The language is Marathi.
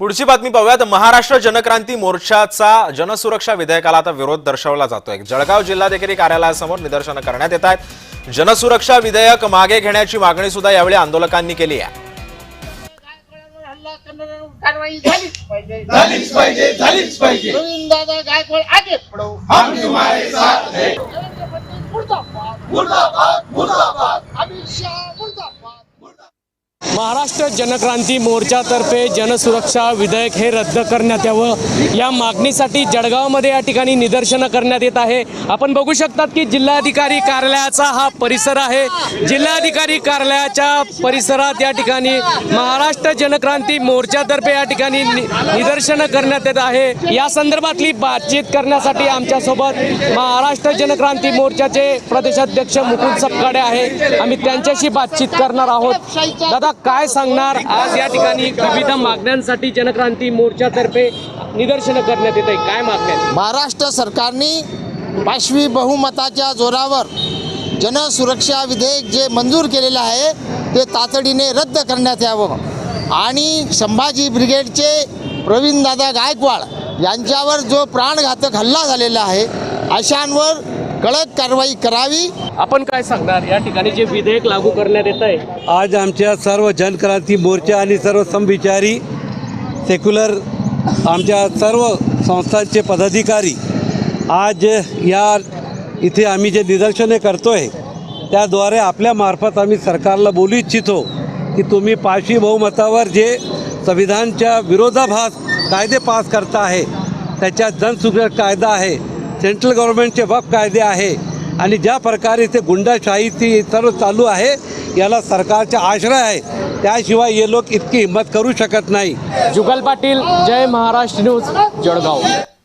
पुढची बातमी पाहूयात. महाराष्ट्र जनक्रांती मोर्चाचा जनसुरक्षा विधेयकाला आता विरोध दर्शवला जातोय. जळगाव जिल्हाधिकारी कार्यालयासमोर निदर्शनं करण्यात येत आहेत. जनसुरक्षा विधेयक मागे घेण्याची मागणी सुद्धा यावेळी आंदोलकांनी केली आहे. कारवाई झालीच पाहिजे झालीच पाहिजे. झालीच पाहिजे प्रवीण दादा गायकवाड आगे पडो हम तुम्हारे साथ हैं नरेंद्र मोदी मुर्दाबाद मुर्दाबाद मुर्दाबाद. अमित शाह मुर्दाबाद. महाराष्ट्र जनक्रांती मोर्चातर्फे जनसुरक्षा विधेयक हे रद्द करण्यात यावं. या मागणीसाठी जळगावमध्ये या ठिकाणी निदर्शनं करण्यात येत आहे. आपण बघू शकतात की जिल्हाधिकारी कार्यालयाचा हा परिसर आहे. जिल्हाधिकारी कार्यालयाच्या परिसरात या ठिकाणी महाराष्ट्र जनक्रांती मोर्चातर्फे या ठिकाणी नि- निदर्शनं करण्यात येत आहे. या संदर्भातली बातचीत करण्यासाठी आमच्यासोबत महाराष्ट्र जनक्रांती मोर्चाचे प्रदेशाध्यक्ष मुकुंद सपकाडे आहे. आम्ही त्यांच्याशी बातचीत करणार आहोत. दादा काय सांगणार? आज या ठिकाणी विविध मागण्यांसाठी जनक्रांती मोर्चातर्फे निदर्शनं करण्यात येत आहे काय मागण्या? महाराष्ट्र सरकारने पाशवी बहुमताच्या जोरावर जनसुरक्षा विधेयक जे मंजूर केलेलं आहे ते तातडीने रद्द करण्यात यावं. आणि संभाजी ब्रिगेडचे प्रवीणदादा गायकवाड यांच्यावर जो प्राणघातक हल्ला झालेला आहे अशांवर कडक कारवाई करावी. आपण काय सांगणार? या ठिकाणी जे विधेयक लागू करण्यात येत आहे आज आमच्या सर्व जनक्रांती मोर्चा आणि सर्व समविचारी सेक्युलर आमच्या सर्व संस्थांचे पदाधिकारी आज या इथे आम्ही जे निदर्शने करतो आहे त्याद्वारे आपल्यामार्फत आम्ही सरकारला बोलू इच्छितो की तुम्ही पाचवी बहुमतावर जे संविधानच्या विरोधाभास कायदे पास करता आहे त्याच्यात जनसुरक्षा कायदा आहे सेंट्रल गव्हर्नमेंटचे बाब कायदे आहे आणि ज्या प्रकारे ते गुंडाशाही ती सर्व चालू आहे याला सरकारचा आश्रय आहे. त्याशिवाय हे लोक इतकी हिंमत करू शकत नाही. जुगल पाटील जय महाराष्ट्र न्यूज जळगाव.